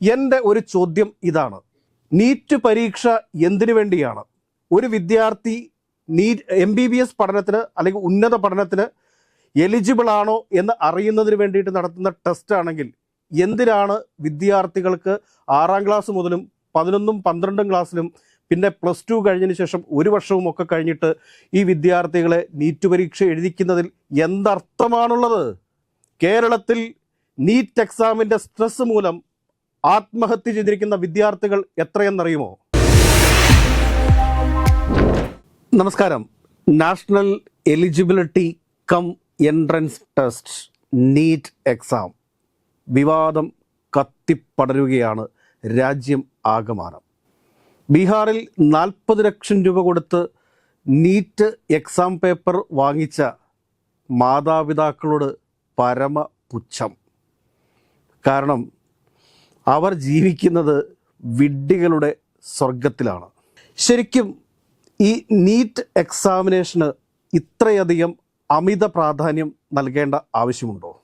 എന്റെ ഒരു ചോദ്യം ഇതാണ്. നീറ്റ് പരീക്ഷ എന്തിനു വേണ്ടിയാണ്? ഒരു വിദ്യാർത്ഥി NEET M B B S പഠനത്തിന് അല്ലെങ്കിൽ ഉന്നത പഠനത്തിന് എലിജിബിൾ ആണോ എന്ന് അറിയുന്നതിന് വേണ്ടിയിട്ട് നടത്തുന്ന ടെസ്റ്റ് ആണെങ്കിൽ എന്തിനാണ് വിദ്യാർത്ഥികൾക്ക് ആറാം ക്ലാസ് മുതലും പതിനൊന്നും പന്ത്രണ്ടും ക്ലാസ്സിലും പിന്നെ പ്ലസ് ടു കഴിഞ്ഞതിന് ശേഷം ഒരു വർഷവും ഒക്കെ കഴിഞ്ഞിട്ട് ഈ വിദ്യാർത്ഥികളെ നീറ്റ് പരീക്ഷ എഴുതിക്കുന്നതിൽ എന്തർത്ഥമാണുള്ളത്? കേരളത്തിൽ നീറ്റ് എക്സാമിന്റെ സ്ട്രെസ് മൂലം ആത്മഹത്യ ചെയ്തിരിക്കുന്ന വിദ്യാർത്ഥികൾ എത്രയെന്നറിയുമോ? നമസ്കാരം. National eligibility cum entrance test NEET exam. വിവാദം കത്തിപ്പടരുകയാണ്. രാജ്യം ആകമാനം. ബീഹാറിൽ നാൽപ്പത് ലക്ഷം രൂപ കൊടുത്ത് നീറ്റ് എക്സാം പേപ്പർ വാങ്ങിച്ച മാതാപിതാക്കളോട് പരമ പുച്ഛം. കാരണം അവർ ജീവിക്കുന്നത് വിഡ്ഢികളുടെ സ്വർഗത്തിലാണ് ശരിക്കും ഈ നീറ്റ് എക്സാമിനേഷന് ഇത്രയധികം അമിത പ്രാധാന്യം നൽകേണ്ട ആവശ്യമുണ്ടോ?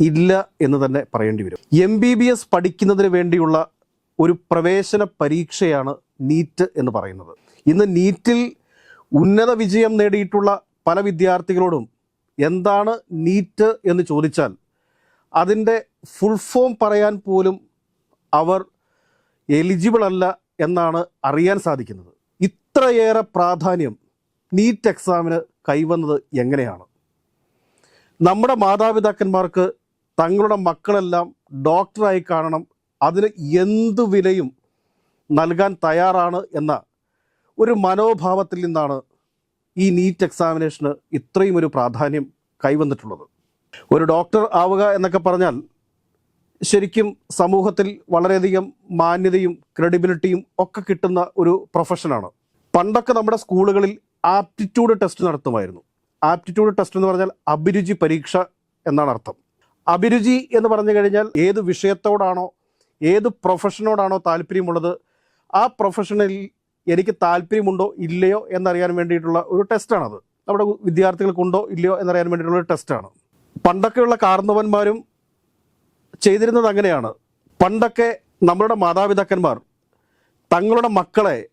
ഇല്ല എന്ന് തന്നെ പറയേണ്ടി വരും. എം ബി ബി എസ് പഠിക്കുന്നതിന് വേണ്ടിയുള്ള ഒരു പ്രവേശന പരീക്ഷയാണ് നീറ്റ് എന്ന് പറയുന്നത്. ഇന്ന് നീറ്റിൽ ഉന്നത വിജയം നേടിയിട്ടുള്ള പല വിദ്യാർത്ഥികളോടും എന്താണ് നീറ്റ് എന്ന് ചോദിച്ചാൽ അതിന്റെ ഫുൾ ഫോം പറയാൻ പോലും അവർ എലിജിബിൾ അല്ല എന്നാണ് അറിയാൻ സാധിക്കുന്നത്. ഇത്രയേറെ പ്രാധാന്യം നീറ്റ് എക്സാമിന് കൈവന്നത് എങ്ങനെയാണ്? നമ്മുടെ മാതാപിതാക്കന്മാർക്ക് തങ്ങളുടെ മക്കളെല്ലാം ഡോക്ടറായി കാണണം. അതിന് എന്തു വിലയും നൽകാൻ തയ്യാറാണ് എന്ന ഒരു മനോഭാവത്തിൽ നിന്നാണ് ഈ നീറ്റ് എക്സാമിനേഷന് ഇത്രയും ഒരു പ്രാധാന്യം കൈവന്നിട്ടുള്ളത്. ഒരു ഡോക്ടർ ആവുക എന്നൊക്കെ പറഞ്ഞാൽ ശരിക്കും സമൂഹത്തിൽ വളരെയധികം മാന്യതയും ക്രെഡിബിലിറ്റിയും ഒക്കെ കിട്ടുന്ന ഒരു പ്രൊഫഷനാണ് പണ്ടൊക്കെ നമ്മുടെ സ്കൂളുകളിൽ ആപ്റ്റിറ്റ്യൂഡ് ടെസ്റ്റ് നടത്തുമായിരുന്നു. ആപ്റ്റിറ്റ്യൂഡ് ടെസ്റ്റ് എന്ന് പറഞ്ഞാൽ അഭിരുചി പരീക്ഷ എന്നാണ് അർത്ഥം. അഭിരുചി എന്ന് പറഞ്ഞു കഴിഞ്ഞാൽ ഏത് വിഷയത്തോടാണോ ഏത് പ്രൊഫഷനോടാണോ താല്പര്യമുള്ളത് ആ പ്രൊഫഷനിൽ എനിക്ക് താല്പര്യമുണ്ടോ ഇല്ലയോ എന്നറിയാൻ വേണ്ടിയിട്ടുള്ള ഒരു ടെസ്റ്റാണത് നമ്മുടെ വിദ്യാർത്ഥികൾക്കുണ്ടോ ഇല്ലയോ എന്നറിയാൻ വേണ്ടിയിട്ടുള്ള ഒരു ടെസ്റ്റാണ് പണ്ടൊക്കെയുള്ള കാർന്നവന്മാരും ചെയ്തിരുന്നത് അങ്ങനെയാണ്. പണ്ടൊക്കെ നമ്മളുടെ മാതാപിതാക്കന്മാർ തങ്ങളുടെ മക്കളെ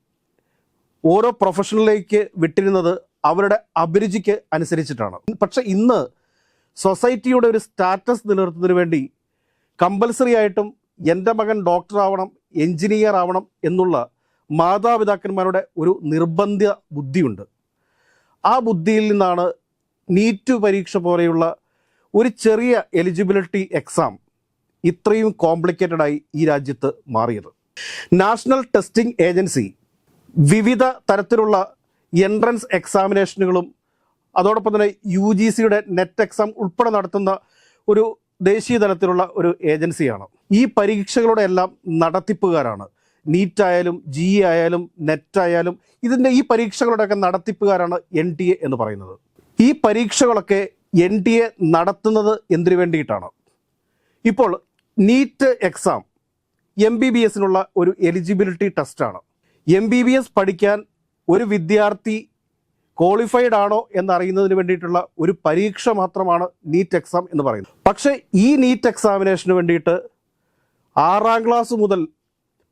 ഓരോ പ്രൊഫഷനിലേക്ക് വിട്ടിരുന്നത് അവരുടെ അഭിരുചിക്ക് അനുസരിച്ചിട്ടാണ്. പക്ഷെ ഇന്ന് സൊസൈറ്റിയുടെ ഒരു സ്റ്റാറ്റസ് നിലനിർത്തുന്നതിന് വേണ്ടി കമ്പൽസറി ആയിട്ടും എന്റെ മകൻ ഡോക്ടർ ആവണം എഞ്ചിനീയർ ആവണം എന്നുള്ള മാതാപിതാക്കന്മാരുടെ ഒരു നിർബന്ധ ബുദ്ധിയുണ്ട്. ആ ബുദ്ധിയിൽ നിന്നാണ് നീറ്റ് പരീക്ഷ പോലെയുള്ള ഒരു ചെറിയ എലിജിബിലിറ്റി എക്സാം ഇത്രയും കോംപ്ലിക്കേറ്റഡ് ആയി ഈ രാജ്യത്ത് മാറിയത്. നാഷണൽ ടെസ്റ്റിംഗ് ഏജൻസി വിവിധ തരത്തിലുള്ള എൻട്രൻസ് എക്സാമിനേഷനുകളും അതോടൊപ്പം തന്നെ യു ജി സിയുടെ നെറ്റ് എക്സാം ഉൾപ്പെടെ നടത്തുന്ന ഒരു ദേശീയ തലത്തിലുള്ള ഒരു ഏജൻസിയാണ്. ഈ പരീക്ഷകളുടെ എല്ലാം നടത്തിപ്പുകാരാണ്. നീറ്റ് ആയാലും ജി ആയാലും നെറ്റ് ആയാലും ഇതിന്റെ ഈ പരീക്ഷകളുടെയൊക്കെ നടത്തിപ്പുകാരാണ് എൻ ടി എ എന്ന് പറയുന്നത്. ഈ പരീക്ഷകളൊക്കെ എൻ ടി എ നടത്തുന്നത് എന്തിനു വേണ്ടിയിട്ടാണ്? ഇപ്പോൾ NEET exam M B B എസിനുള്ള ഒരു എലിജിബിലിറ്റി ടെസ്റ്റാണ്. എം ബി ബി എസ് പഠിക്കാൻ ഒരു വിദ്യാർത്ഥി ക്വാളിഫൈഡ് ആണോ എന്നറിയുന്നതിന് വേണ്ടിയിട്ടുള്ള ഒരു പരീക്ഷ മാത്രമാണ് നീറ്റ് എക്സാം എന്ന് പറയുന്നത്. പക്ഷേ ഈ നീറ്റ് എക്സാമിനേഷന് വേണ്ടിയിട്ട് ആറാം ക്ലാസ് മുതൽ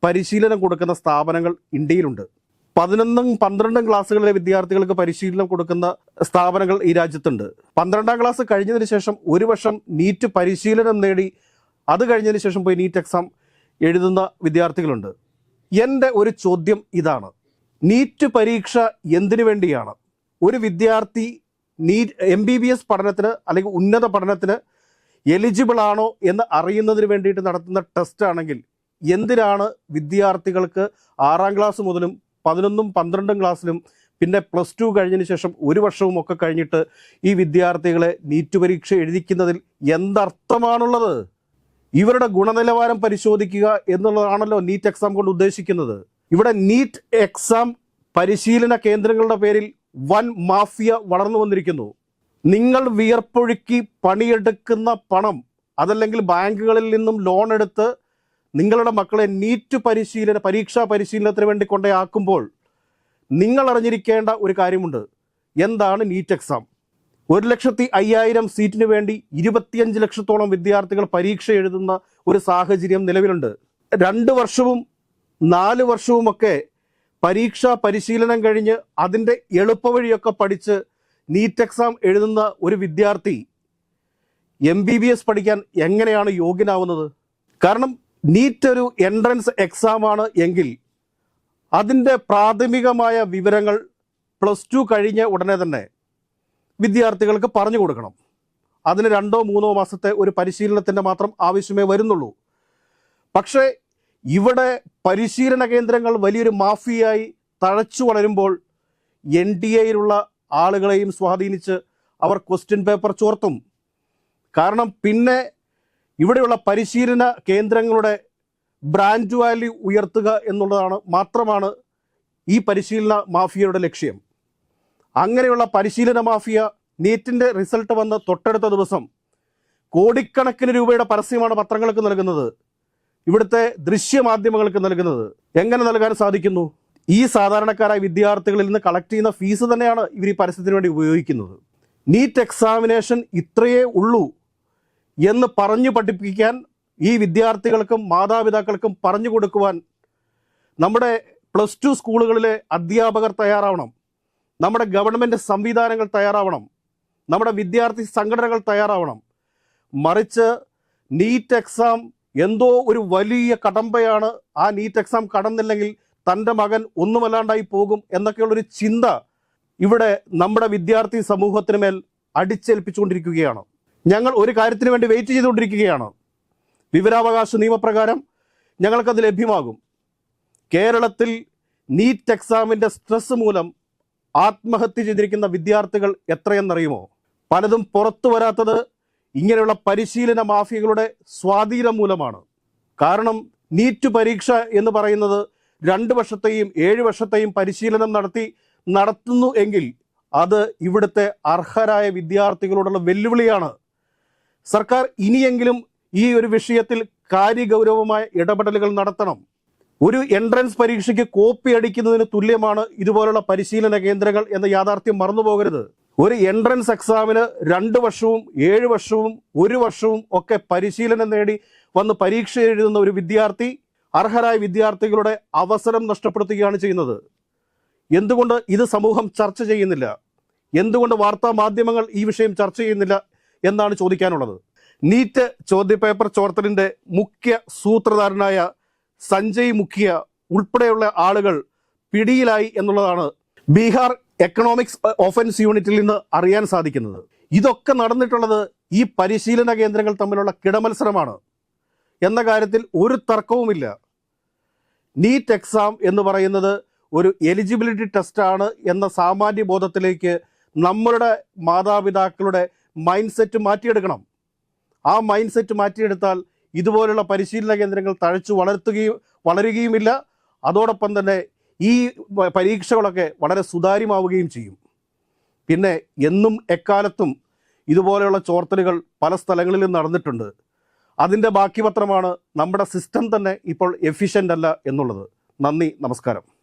പരിശീലനം കൊടുക്കുന്ന സ്ഥാപനങ്ങൾ ഇന്ത്യയിലുണ്ട്. പതിനൊന്നും പന്ത്രണ്ടും ക്ലാസ്സുകളിലെ വിദ്യാർത്ഥികൾക്ക് പരിശീലനം കൊടുക്കുന്ന സ്ഥാപനങ്ങൾ ഈ രാജ്യത്തുണ്ട്. പന്ത്രണ്ടാം ക്ലാസ് കഴിഞ്ഞതിന് ശേഷം ഒരു വർഷം നീറ്റ് പരിശീലനം നേടി അത് കഴിഞ്ഞതിന് ശേഷം പോയി നീറ്റ് എക്സാം എഴുതുന്ന വിദ്യാർത്ഥികളുണ്ട്. എന്റെ ഒരു ചോദ്യം ഇതാണ്. നീറ്റ് പരീക്ഷ എന്തിനു വേണ്ടിയാണ്? ഒരു വിദ്യാർത്ഥി NEET M B B S പഠനത്തിന് അല്ലെങ്കിൽ ഉന്നത പഠനത്തിന് എലിജിബിൾ ആണോ എന്ന് അറിയുന്നതിന് വേണ്ടിയിട്ട് നടത്തുന്ന ടെസ്റ്റ് ആണെങ്കിൽ എന്തിനാണ് വിദ്യാർത്ഥികൾക്ക് ആറാം ക്ലാസ് മുതലും പതിനൊന്നും പന്ത്രണ്ടും ക്ലാസ്സിലും പിന്നെ പ്ലസ് ടു കഴിഞ്ഞതിന് ശേഷം ഒരു വർഷവും ഒക്കെ കഴിഞ്ഞിട്ട് ഈ വിദ്യാർത്ഥികളെ നീറ്റ് പരീക്ഷ എഴുതിക്കുന്നതിൽ എന്തർത്ഥമാണുള്ളത്? ഇവരുടെ ഗുണനിലവാരം പരിശോധിക്കുക എന്നുള്ളതാണല്ലോ നീറ്റ് എക്സാം കൊണ്ട് ഉദ്ദേശിക്കുന്നത്. ഇവിടെ നീറ്റ് എക്സാം പരിശീലന കേന്ദ്രങ്ങളുടെ പേരിൽ വൻ മാഫിയ വളർന്നു വന്നിരിക്കുന്നു. നിങ്ങൾ വിയർപ്പൊഴുക്കി പണിയെടുക്കുന്ന പണം അതല്ലെങ്കിൽ ബാങ്കുകളിൽ നിന്നും ലോൺ എടുത്ത് നിങ്ങളുടെ മക്കളെ നീറ്റ് പരിശീലന പരീക്ഷാ പരിശീലനത്തിന് വേണ്ടി കൊണ്ടേ ആക്കുമ്പോൾ നിങ്ങൾ അറിഞ്ഞിരിക്കേണ്ട ഒരു കാര്യമുണ്ട്. എന്താണ് നീറ്റ് എക്സാം? ഒരു ലക്ഷത്തി അയ്യായിരം സീറ്റിന് വേണ്ടി ഇരുപത്തിയഞ്ച് ലക്ഷത്തോളം വിദ്യാർത്ഥികൾ പരീക്ഷ എഴുതുന്ന ഒരു സാഹചര്യം നിലവിലുണ്ട്. രണ്ട് വർഷവും നാല് വർഷവുമൊക്കെ പരീക്ഷാ പരിശീലനം കഴിഞ്ഞ് അതിന്റെ എളുപ്പവഴിയൊക്കെ പഠിച്ച് നീറ്റ് എക്സാം എഴുതുന്ന ഒരു വിദ്യാർത്ഥി എം ബി ബി എസ് പഠിക്കാൻ എങ്ങനെയാണ് യോഗ്യനാവുന്നത്? കാരണം നീറ്റ് ഒരു എൻട്രൻസ് എക്സാമാണ് എങ്കിൽ അതിന്റെ പ്രാഥമികമായ വിവരങ്ങൾ പ്ലസ് ടു കഴിഞ്ഞ ഉടനെ തന്നെ വിദ്യാർത്ഥികൾക്ക് പറഞ്ഞു കൊടുക്കണം. അതിന് രണ്ടോ മൂന്നോ മാസത്തെ ഒരു പരിശീലനത്തിന്റെ മാത്രം ആവശ്യമേ വരുന്നുള്ളൂ. പക്ഷേ ഇവിടെ പരിശീലന കേന്ദ്രങ്ങൾ വലിയൊരു മാഫിയായി തഴച്ചു വളരുമ്പോൾ എൻ ഡി എയിലുള്ള ആളുകളെയും സ്വാധീനിച്ച് അവർ ക്വസ്റ്റ്യൻ പേപ്പർ ചോർത്തും. കാരണം പിന്നെ ഇവിടെയുള്ള പരിശീലന കേന്ദ്രങ്ങളുടെ ബ്രാൻഡ് വാല്യൂ ഉയർത്തുക എന്നുള്ളതാണ് മാത്രമാണ് ഈ പരിശീലന മാഫിയയുടെ ലക്ഷ്യം. അങ്ങനെയുള്ള പരിശീലന മാഫിയ നീറ്റിന്റെ റിസൾട്ട് വന്ന് തൊട്ടടുത്ത ദിവസം കോടിക്കണക്കിന് രൂപയുടെ പരസ്യമാണ് പത്രങ്ങൾക്ക് നൽകുന്നത്. ഇവിടുത്തെ ദൃശ്യമാധ്യമങ്ങൾക്ക് നൽകുന്നത്. എങ്ങനെ നൽകാൻ സാധിക്കുന്നു? ഈ സാധാരണക്കാരായ വിദ്യാർത്ഥികളിൽ നിന്ന് കളക്ട് ചെയ്യുന്ന ഫീസ് തന്നെയാണ് ഇവർ ഈ പരസ്യത്തിന് വേണ്ടി ഉപയോഗിക്കുന്നത്. നീറ്റ് എക്സാമിനേഷൻ ഇത്രയേ ഉള്ളൂ എന്ന് പറഞ്ഞു പഠിപ്പിക്കാൻ ഈ വിദ്യാർത്ഥികൾക്കും മാതാപിതാക്കൾക്കും പറഞ്ഞു കൊടുക്കുവാൻ നമ്മുടെ പ്ലസ് ടു സ്കൂളുകളിലെ അധ്യാപകർ തയ്യാറാവണം. നമ്മുടെ ഗവൺമെന്റ് സംവിധാനങ്ങൾ തയ്യാറാവണം. നമ്മുടെ വിദ്യാർത്ഥി സംഘടനകൾ തയ്യാറാവണം. മറിച്ച് നീറ്റ് എക്സാം എന്തോ ഒരു വലിയ കടമ്പയാണ്. ആ നീറ്റ് എക്സാം കടന്നില്ലെങ്കിൽ തന്റെ മകൻ ഒന്നുമല്ലാണ്ടായി പോകും എന്നൊക്കെയുള്ളൊരു ചിന്ത ഇവിടെ നമ്മുടെ വിദ്യാർത്ഥി സമൂഹത്തിന് മേൽ അടിച്ചേൽപ്പിച്ചുകൊണ്ടിരിക്കുകയാണ്. ഞങ്ങൾ ഒരു കാര്യത്തിന് വേണ്ടി വെയിറ്റ് ചെയ്തുകൊണ്ടിരിക്കുകയാണ്. വിവരാവകാശ നിയമപ്രകാരം ഞങ്ങൾക്കത് ലഭ്യമാകും. കേരളത്തിൽ നീറ്റ് എക്സാമിന്റെ സ്ട്രെസ് മൂലം ആത്മഹത്യ ചെയ്തിരിക്കുന്ന വിദ്യാർത്ഥികൾ എത്രയെന്നറിയുമോ? പലതും പുറത്തു വരാത്തത് ഇങ്ങനെയുള്ള പരിശീലന മാഫിയകളുടെ സ്വാധീനം മൂലമാണ്. കാരണം നീറ്റ് പരീക്ഷ എന്ന് പറയുന്നത് രണ്ട് വർഷത്തെയും ഏഴ് വർഷത്തെയും പരിശീലനം നടത്തി നടത്തുന്നു എങ്കിൽ അത് ഇവിടുത്തെ അർഹരായ വിദ്യാർത്ഥികളോടുള്ള വെല്ലുവിളിയാണ്. സർക്കാർ ഇനിയെങ്കിലും ഈ ഒരു വിഷയത്തിൽ കാര്യഗൗരവമായ ഇടപെടലുകൾ നടത്തണം. ഒരു എൻട്രൻസ് പരീക്ഷയ്ക്ക് കോപ്പി അടിക്കുന്നതിന് തുല്യമാണ് ഇതുപോലുള്ള പരിശീലന കേന്ദ്രങ്ങൾ എന്ന യാഥാർത്ഥ്യം മറന്നുപോകരുത്. ഒരു എൻട്രൻസ് എക്സാമിന് രണ്ട് വർഷവും ഏഴ് വർഷവും ഒരു വർഷവും ഒക്കെ പരിശീലനം നേടി വന്ന് പരീക്ഷ എഴുതുന്ന ഒരു വിദ്യാർത്ഥി അർഹരായ വിദ്യാർത്ഥികളുടെ അവസരം നഷ്ടപ്പെടുത്തുകയാണ് ചെയ്യുന്നത്. എന്തുകൊണ്ട് ഇത് സമൂഹം ചർച്ച ചെയ്യുന്നില്ല? എന്തുകൊണ്ട് വാർത്താ മാധ്യമങ്ങൾ ഈ വിഷയം ചർച്ച ചെയ്യുന്നില്ല എന്നാണ് ചോദിക്കാനുള്ളത്. നീറ്റ് ചോദ്യപേപ്പർ ചോർത്തലിന്റെ മുഖ്യ സൂത്രധാരനായ സഞ്ജയ് മുഖിയ ഉൾപ്പെടെയുള്ള ആളുകൾ പിടിയിലായി എന്നുള്ളതാണ് ബീഹാർ എക്കണോമിക്സ് ഓഫൻസ് യൂണിറ്റിൽ നിന്ന് അറിയാൻ സാധിക്കുന്നത്. ഇതൊക്കെ നടന്നിട്ടുള്ളത് ഈ പരിശീലന കേന്ദ്രങ്ങൾ തമ്മിലുള്ള കിടമത്സരമാണ്. എന്ന കാര്യത്തിൽ ഒരു തർക്കവുമില്ല. നീറ്റ് എക്സാം എന്ന് പറയുന്നത് ഒരു എലിജിബിലിറ്റി ടെസ്റ്റാണ് എന്ന സാമാന്യ ബോധത്തിലേക്ക് നമ്മളുടെ മാതാപിതാക്കളുടെ മൈൻഡ് സെറ്റ് മാറ്റിയെടുക്കണം. ആ മൈൻഡ് സെറ്റ് മാറ്റിയെടുത്താൽ ഇതുപോലുള്ള പരിശീലന കേന്ദ്രങ്ങൾ തഴച്ചു വളർത്തുകയും വളരുകയുമില്ല. അതോടൊപ്പം തന്നെ ഈ പരീക്ഷകളൊക്കെ വളരെ സുതാര്യമാവുകയും ചെയ്യും. പിന്നെ എന്നും എക്കാലത്തും ഇതുപോലെയുള്ള ചോർത്തലുകൾ പല സ്ഥലങ്ങളിലും നടന്നിട്ടുണ്ട്. അതിന്റെ ബാക്കി പത്രമാണ് നമ്മുടെ സിസ്റ്റം തന്നെ ഇപ്പോൾ എഫിഷ്യന്റ് അല്ല എന്നുള്ളത്. നന്ദി നമസ്കാരം.